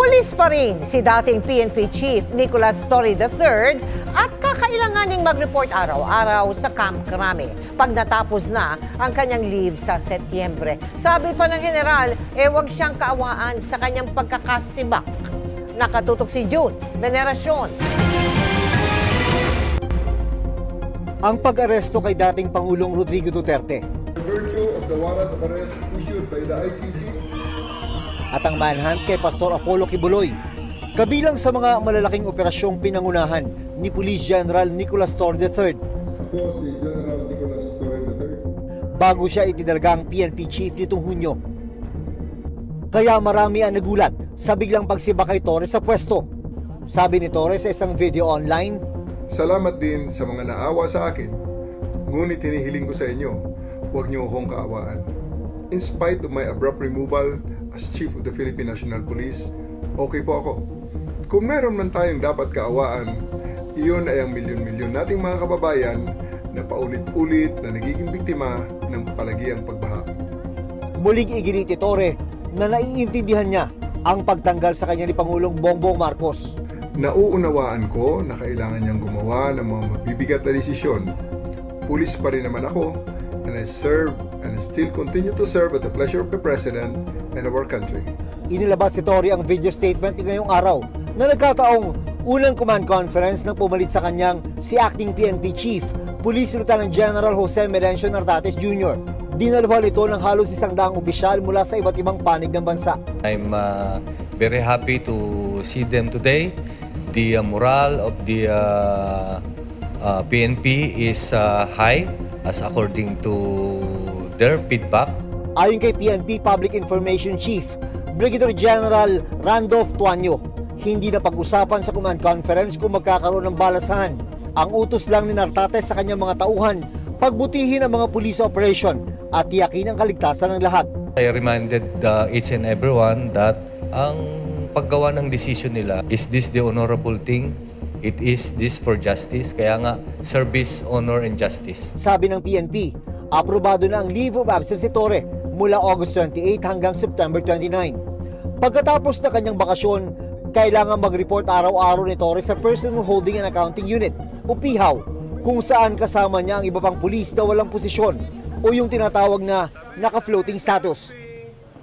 Pulis pa rin si dating PNP Chief Nicolas Torre III at kakailanganing mag-report araw-araw sa Camp Crame pag natapos na ang kanyang leave sa Setyembre. Sabi pa ng general, eh wag siyang kaawaan sa kanyang pagkakasibak. Nakatutok si June, Venerasyon. ang pag-aresto kay dating Pangulong Rodrigo Duterte In virtue of the warrant of arrest issued by the ICC, at ang manhunt kay Pastor Apollo Kibuloy. Kabilang sa mga malalaking operasyong pinangunahan ni Police General Nicolas Torre III bago siya itinalagang PNP Chief nitong Hunyo. Kaya marami ang nagulat sa biglang pagsibak kay Torre sa pwesto. Sabi ni Torre sa isang video online, Salamat din sa mga naawa sa akin. Ngunit hinihiling ko sa inyo, huwag niyo akong kaawaan. In spite of my abrupt removal as Chief of the Philippine National Police, okay po ako. Kung meron man tayong dapat kaawaan, iyon ay ang milyon-milyon nating mga kababayan na paulit-ulit na nagiging biktima ng palagiang pagbaha. muling iginit ni Torre na naiintindihan niya ang pagtanggal sa kanya ni Pangulong Bongbong Marcos. Nauunawaan ko na kailangan niyang gumawa ng mga mabibigat na desisyon. Pulis pa rin naman ako and I serve and I still continue to serve at the pleasure of the President and of our country. Inilabas ni Tory ang video statement ngayong araw na nagkataong unang command conference nang pumalit sa kanyang si acting PNP Chief, Police Lieutenant General Jose Merencio Nartates Jr. Dinalhan ito ng halos isang daang opisyal mula sa iba't ibang panig ng bansa. I'm uh, very happy to see them today. The uh, morale of the uh, uh, PNP is uh, high as according to their feedback. Ayon kay PNP Public Information Chief, Brigadier General Randolph Tuanyo, hindi na pag-usapan sa command conference kung magkakaroon ng balasahan. Ang utos lang ni Nartates sa kanyang mga tauhan, pagbutihin ang mga police operation at tiyakin ang kaligtasan ng lahat. I reminded uh, each and everyone that ang paggawa ng decision nila, is this the honorable thing? It is this for justice. Kaya nga, service, honor, and justice. Sabi ng PNP, aprobado na ang leave of absence ni Torre mula August 28 hanggang September 29. Pagkatapos na kanyang bakasyon, kailangan mag-report araw-araw ni Torre sa Personal Holding and Accounting Unit o PIHAW kung saan kasama niya ang iba pang pulis na walang posisyon o yung tinatawag na naka-floating status.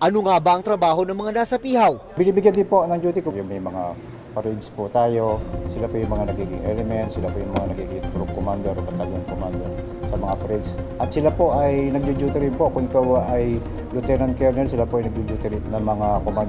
Ano nga ba ang trabaho ng mga nasa PIHAW? Binibigyan din po ng duty ko yung may mga parades po tayo, sila po yung mga nagiging elements, sila po yung mga nagiging troop commander o battalion commander sa mga parades. At sila po ay nagjo-duty rin po kung ikaw ay lieutenant colonel, sila po ay nagjo-duty rin ng mga command